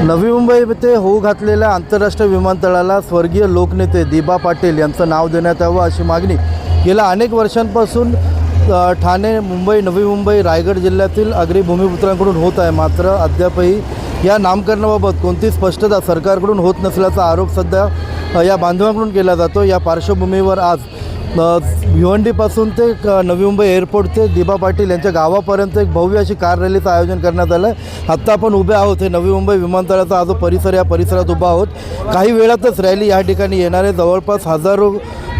नवी मुंबई येथे होऊ घातलेल्या आंतरराष्ट्रीय विमानतळाला स्वर्गीय लोकनेते दिबा पाटील यांचं नाव देण्यात यावं अशी मागणी. गेल्या अनेक वर्षांपासून ठाणे मुंबई नवी मुंबई रायगड जिल्ह्यातील अग्री भूमिपुत्रांकडून होत आहे. मात्र अद्यापही या नामकरणाबाबत कोणती स्पष्टता सरकारकडून होत नसल्याचा आरोप सध्या या बांधवांकडून केला जातो. या पार्श्वभूमीवर आज भिवंडीपासून ते नवी मुंबई एअरपोर्ट ते दिबा पाटील यांच्या गावापर्यंत एक भव्य अशी कार रॅलीचं आयोजन करण्यात आलं. आहे आत्ता आपण उभे आहोत हे नवी मुंबई विमानतळाचा हा जो परिसर या परिसरात उभा आहोत. काही वेळातच रॅली या ठिकाणी येणार आहे. जवळपास हजारो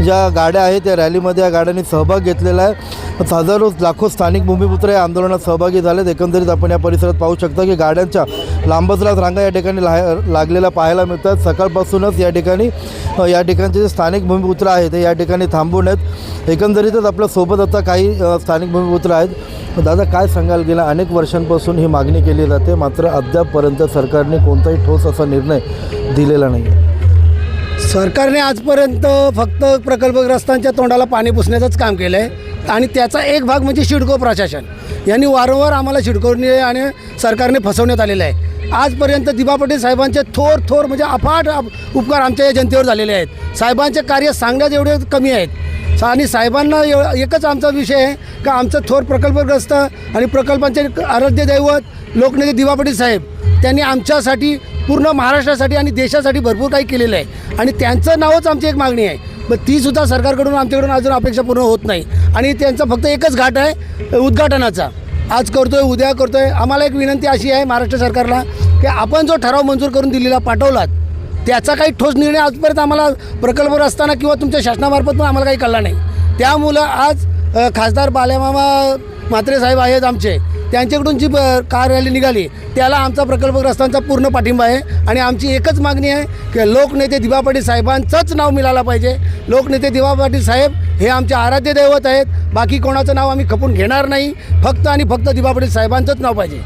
ज्या गाड्या आहेत त्या रॅलीमध्ये या गाड्यांनी सहभाग घेतलेला आहे. हजारो लाखो स्थानिक भूमिपुत्र या आंदोलनात सहभागी झालेत. एकंदरीत आपण या परिसरात पाहू शकता की गाड्यांच्या लांबच लांब रांगा या ठिकाणी ला लागलेल्या पाहायला मिळतात. सकाळपासूनच या ठिकाणी या ठिकाणचे जे स्थानिक भूमिपुत्र आहेत ते या ठिकाणी थांबून आहेत. एकंदरीतच आपल्यासोबत आता काही स्थानिक भूमिपुत्र आहेत. दादा काय सांगाल? गेल्या अनेक वर्षांपासून ही मागणी केली जाते. मात्र अद्यापपर्यंत सरकारने कोणताही ठोस असा निर्णय दिलेला नाही आहे सरकारने आजपर्यंत फक्त प्रकल्पग्रस्तांच्या तोंडाला पाणी पुसण्याचंच काम केलं आहे आणि त्याचा एक भाग म्हणजे शिडको प्रशासन. यांनी वारंवार आम्हाला शिडकोने आणि सरकारने फसवण्यात आलेलं आहे. आजपर्यंत दिबा पटेल साहेबांचे थोर थोर म्हणजे अफाट उपकार आमच्या या जनतेवर झालेले आहेत. साहेबांचे कार्य सांगण्यात एवढे कमी आहेत. आणि साहेबांना एव एकच आमचा विषय आहे का आमचं थोर प्रकल्पग्रस्त आणि प्रकल्पांचे आराध्य दैवत लोकनेते दिवा पटेल साहेब त्यांनी आमच्यासाठी पूर्ण महाराष्ट्रासाठी आणि देशासाठी भरपूर काही केलेलं आहे. आणि त्यांचं नावच आमची एक मागणी आहे. मग तीसुद्धा सरकारकडून आमच्याकडून अजून अपेक्षा पूर्ण होत नाही. आणि त्यांचा फक्त एकच घाट आहे उद्घाटनाचा. आज करतोय उद्या करतोय. आम्हाला एक विनंती अशी आहे महाराष्ट्र सरकारला की आपण जो ठराव मंजूर करून दिलेला पाठवलात त्याचा काही ठोस निर्णय आजपर्यंत आम्हाला प्रकल्पवर असताना किंवा तुमच्या शासनामार्फत पण आम्हाला काही कळला नाही. त्यामुळं आज खासदार बाल्यामामा म्हात्रे साहेब आहेत आमचे. त्यांच्याकडून जी ब कार रॅली निघाली त्याला आमचा प्रकल्पग्रस्तांचा पूर्ण पाठिंबा आहे. आणि आमची एकच मागणी आहे की लोकनेते दिवा पाटील साहेबांचंच नाव मिळालं पाहिजे. लोकनेते दिवा पाटील साहेब हे आमचे आराध्य दैवत आहेत. बाकी कोणाचं नाव आम्ही खपून घेणार नाही. फक्त आणि फक्त दिवा पाटील साहेबांचंच नाव पाहिजे.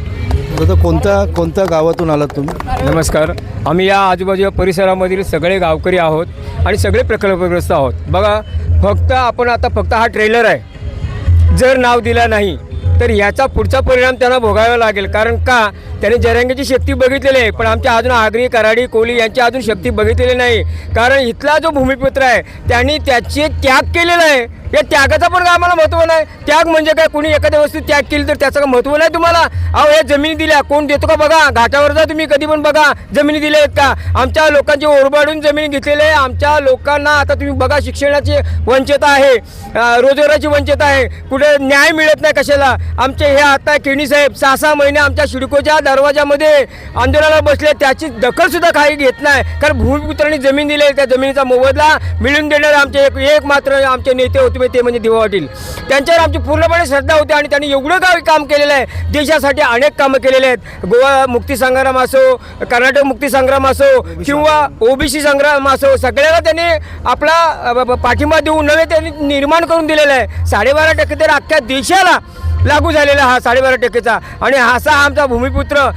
दादा कोणत्या कोणत्या गावातून आलात तुम्ही? नमस्कार. आम्ही या आजूबाजूच्या परिसरामधील सगळे गावकरी आहोत आणि सगळे प्रकल्पग्रस्त आहोत. बघा फक्त आपण आता फक्त हा ट्रेलर आहे. जर नाव दिला नाही तर याचा पुढचा परिणाम त्यांना भोगावा लागेल. कारण का? त्याने जरांगीची शक्ती बघितलेली आहे. पण आमच्या अजून आगरी कराडी कोली यांची अजून शक्ती बघितलेली नाही. कारण इथला जो भूमिपुत्र आहे त्यांनी त्याचे त्याग केलेला आहे. या त्यागाचा पण काय आम्हाला महत्त्व नाही. त्याग म्हणजे काय? कोणी एखाद्या वस्तू त्याग केली तर त्याचं काय महत्त्व नाही तुम्हाला? अहो हे जमिनी दिल्या. कोण देतो का बघा? घाटावर जा तुम्ही कधी पण बघा. जमिनी दिल्या आहेत का? आमच्या लोकांची ओरबाडून जमिनी घेतलेली आहे. आमच्या लोकांना आता तुम्ही बघा शिक्षणाची वंचित आहे. रोजगाराची वंचित आहे. कुठे न्याय मिळत नाही कशाला? आमचे हे आता केणी साहेब सहा सहा महिने आमच्या शिडकोच्या दरवाजामध्ये आंदोलनाला बसले त्याची दखल सुद्धा काही घेत नाही. कारण भूमिपुत्रांनी जमीन दिली आहे, त्या जमिनीचा मोबदला मिळून देणारे आमचे एक मात्र आमचे नेते होते. ते म्हणजे दिवा पाटील त्यांच्यावर आमची पूर्णपणे श्रद्धा होती आणि त्यांनी एवढं काय काम केलेलं आहे. देशासाठी अनेक कामं केलेले आहेत. गोवा मुक्ती संग्राम असो कर्नाटक मुक्ती संग्राम असो किंवा ओबीसी संग्राम असो सगळ्याला त्यांनी आपला पाठिंबा देऊन नवे त्यांनी निर्माण करून दिलेलं आहे. साडेबारा टक्के तर अख्ख्या देशाला लागू झालेला हा साडेबारा टक्केचा. आणि असा आमचा भूमिपुत्र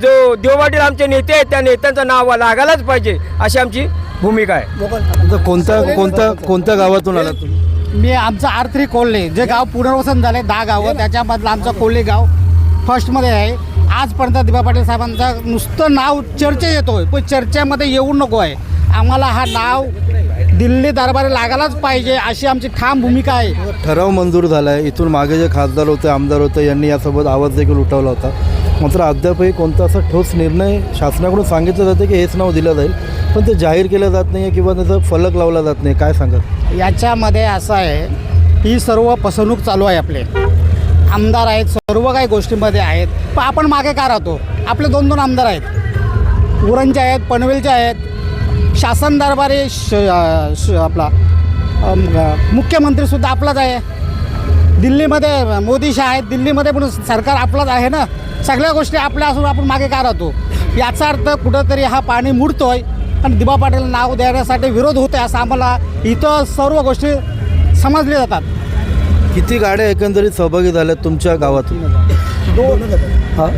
जो देव पाटील आमचे नेते आहेत त्या नेत्यांचं नाव लागायलाच पाहिजे अशी आमची भूमिका आहे. कोणत्या कोणत्या कोणत्या गावातून आलात तुम्ही? मी आमचं आर थ्री कोल्हे जे गाव पुनर्वसन झाले दहा गावं त्याच्यामधलं आमचं कोल्हे गाव फर्स्टमध्ये आहे. आजपर्यंत दिबा पाटील साहेबांचं नुसतं नाव चर्चेत येतोय पण चर्चेमध्ये येऊ नको आहे. आम्हाला हा नाव दिल्ली दरबारी लागायलाच पाहिजे अशी आमची ठाम भूमिका आहे. ठराव मंजूर झाला आहे इथून मागे जे खासदार होते आमदार होते यांनी यासोबत आवाज देखील उठवला होता. मात्र अद्यापही कोणता असा ठोस निर्णय शासनाकडून सांगितलं जातं की हेच नाव दिलं जाईल पण ते जाहीर केलं जात नाही आहे किंवा त्याचा फलक लावला जात नाही. काय सांगत याच्यामध्ये असं आहे ही सर्व फसवणूक चालू आहे आपले. आमदार आहेत सर्व काही गोष्टीमध्ये आहेत. पण आपण मागे का राहतो? आपले दोन दोन आमदार आहेत. उरणचे आहेत पनवेलचे आहेत. शासन दरबारी श श आपला मुख्यमंत्रीसुद्धा आपलाच आहे. दिल्लीमध्ये मोदी शाह आहेत दिल्लीमध्ये पण सरकार आपलाच आहे ना? सगळ्या गोष्टी आपल्या असून आपण मागे का राहतो? याचा अर्थ कुठंतरी हा पाणी मुडतोय आणि दिबा पाटील नाव देण्यासाठी विरोध होतोय असं आम्हाला इथं सर्व गोष्टी समजल्या जातात. किती गाड्या एकंदरीत सहभागी झाल्यात तुमच्या गावातून? हां?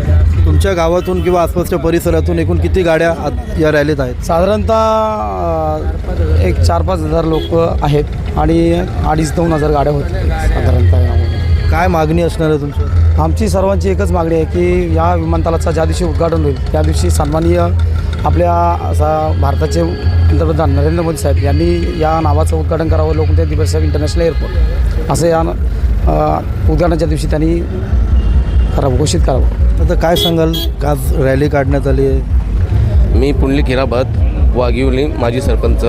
तुमच्या गावातून किंवा आसपासच्या परिसरातून एकूण किती गाड्या आत- या रॅलीत आहेत? साधारणतः अ, एक चार पाच हजार लोक आहेत आणि अडीच दोन हजार गाड्या होत्या साधारणतः यामध्ये. काय मागणी असणार आहे तुमच्या आमची सर्वांची एकच मागणी आहे की या विमानतळाचा ज्या दिवशी उद्घाटन होईल त्या दिवशी सन्माननीय आपल्या असा भारताचे पंतप्रधान नरेंद्र मोदी साहेब यांनी या नावाचं उद्घाटन करावं लोकमान्य दिवस इंटरनॅशनल एअरपोर्ट असं या उद्घाटनाच्या दिवशी त्यांनी करावं घोषित करावं. आता काय सांगाल? आज रॅली काढण्यात आली आहे? मी पुंडलिक हिराबत वाघिवली माजी सरपंच.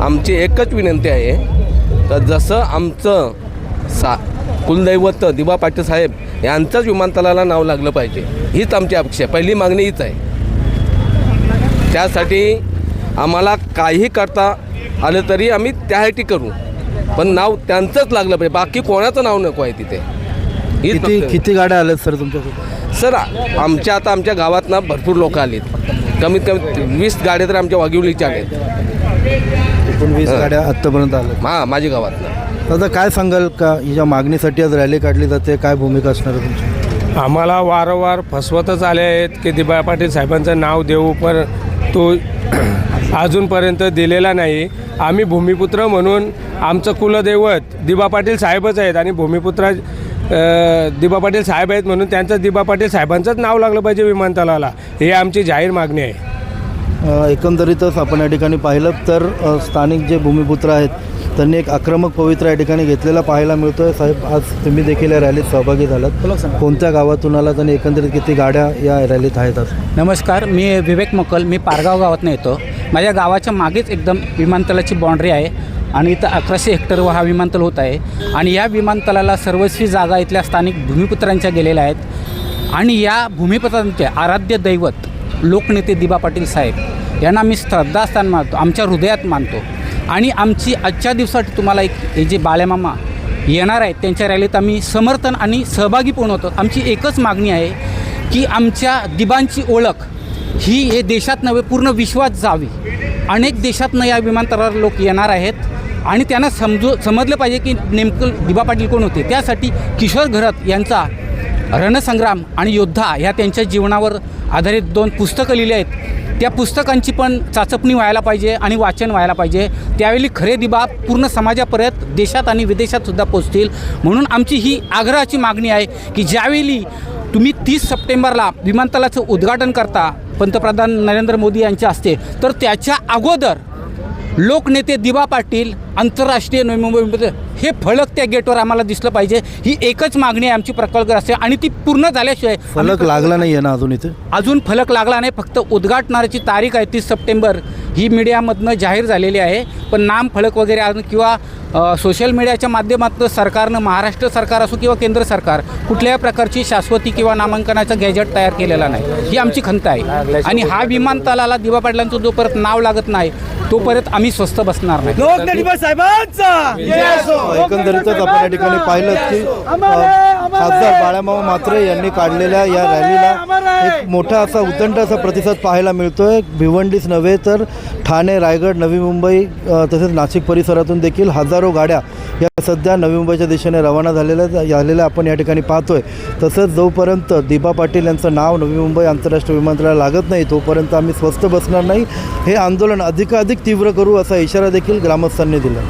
आमची एकच विनंती आहे तर जसं आमचं सा कुलदैवत दिबा पाटील साहेब यांचंच विमानतळाला नाव लागलं पाहिजे हीच आमची अपेक्षा आहे. पहिली मागणी हीच आहे. त्यासाठी आम्हाला काही करता आलं तरी आम्ही त्यासाठी करू. पण नाव त्यांचंच लागलं पाहिजे. बाकी कोणाचं नाव नको आहे तिथे. किती किती गाड्या आल्यात सर तुमच्यासोबत? सर आमच्या आता आमच्या गावात ना भरपूर लोक आलीत. कमीत कमी वीस गाड्या तर आमच्या वाघिवलीच्या आलेत एकूण वीस गाड्या आत्तापर्यंत आल्या हा माझ्या गावात आता काय सांगाल का? हिच्या मागणीसाठी आज रॅली काढली जाते काय भूमिका असणार आहे तुमची? आम्हाला वारंवार फसवतच आले आहेत की दिबा पाटील साहेबांचं नाव देऊ पण तो अजूनपर्यंत दिलेला नाही. आम्ही भूमिपुत्र म्हणून आमचं कुलदैवत दिबा पाटील साहेबच आहेत आणि भूमिपुत्रा दिबा पाटील साहेब आहेत म्हणून त्यांचं दिबा पाटील साहेबांचंच नाव लागलं पाहिजे विमानतळाला. हे आमची जाहीर मागणी आहे. एकंदरीतच आपण या ठिकाणी पाहिलं तर स्थानिक जे भूमिपुत्र आहेत त्यांनी एक आक्रमक पवित्र या ठिकाणी घेतलेला पाहायला मिळतोय. साहेब आज तुम्ही देखील या रॅलीत सहभागी झालात. कोणत्या गावातून आलात आणि एकंदरीत किती गाड्या या रॅलीत आहेत आज? नमस्कार मी विवेक मकल. मी पारगाव गावातनं येतो. माझ्या गावाच्या मागेच एकदम विमानतळाची बाँड्री आहे आणि इथं अकराशे हेक्टरवर हा विमानतळ होत आहे. आणि या विमानतळाला सर्वस्वी जागा इथल्या स्थानिक भूमिपुत्रांच्या गेलेल्या आहेत. आणि या भूमिपुत्रांचे आराध्य दैवत लोकनेते दिबा पाटील साहेब यांना मी श्रद्धास्थान मानतो आमच्या हृदयात मानतो. आणि आमची आजच्या दिवसासाठी तुम्हाला एक हे जे बाळ्यामामा येणार आहेत त्यांच्या रॅलीत आम्ही समर्थन आणि सहभागी पण होतो. आमची एकच मागणी आहे की आमच्या दिबांची ओळख ही हे देशात नव्हे पूर्ण विश्वात जावी. अनेक देशातनं या विमानतळावर लोक येणार आहेत आणि त्यांना समजू समजलं पाहिजे की नेमकं दिबा पाटील कोण होते. त्यासाठी किशोर घरत यांचा रणसंग्राम आणि योद्धा ह्या त्यांच्या जीवनावर आधारित दोन पुस्तकं लिहिली आहेत. त्या पुस्तकांची पण चाचपणी व्हायला पाहिजे आणि वाचन व्हायला पाहिजे. त्यावेळी खरे दिबा पूर्ण समाजापर्यंत देशात आणि विदेशात सुद्धा पोचतील म्हणून आमची ही आग्रहाची मागणी आहे की ज्यावेळी तुम्ही तीस सप्टेंबरला विमानतळाचं उद्घाटन करता पंतप्रधान नरेंद्र मोदी यांच्या हस्ते तर त्याच्या अगोदर लोकनेते दिबा पाटील आंतरराष्ट्रीय नवी हे फलक त्या गेटवर आम्हाला दिसलं पाहिजे. ही एकच मागणी आहे आमची प्रकल्पग्रस्त आणि ती पूर्ण झाल्याशिवाय फलक लागला नाही आहे ना अजून इथे? अजून फलक लागला नाही. फक्त उद्घाटनाची तारीख आहे तीस सप्टेंबर. ही मीडियामधनं जाहीर झालेली आहे. पण नाम फलक वगैरे अजून किंवा सोशल मीडियाच्या माध्यमातून सरकारनं महाराष्ट्र सरकार असो किंवा केंद्र सरकार कुठल्याही प्रकारची शाश्वती किंवा नामांकनाचं गॅजेट तयार केलेला नाही. ही आमची खंत आहे. आणि हा विमानतळाला दिवा पाटलांचं जोपर्यंत नाव लागत नाही तोपर्यंत आम्ही स्वस्त बसणार नाही. एकंदरीतच आपण या ठिकाणी पाहिलं की खासदार बाळामामा मात्रे यांनी काढलेल्या या रॅलीला एक मोठा असा उदंड असा प्रतिसाद पाहायला मिळतोय. भिवंडीच नव्हे तर ठाणे रायगड नवी मुंबई तसेच नाशिक परिसरातून देखील हजारो गाड्या या सध्या नवी मुंबईच्या दिशेने रवाना झालेल्या झालेल्या आपण या ठिकाणी पाहतोय. तसंच जोपर्यंत दिबा पाटील यांचं नाव नवी मुंबई आंतरराष्ट्रीय विमानतळाला लागत नाही तोपर्यंत आम्ही स्वस्त बसणार नाही. हे आंदोलन अधिकाधिक तीव्र करू असा इशारा देखील ग्रामस्थांनी दिला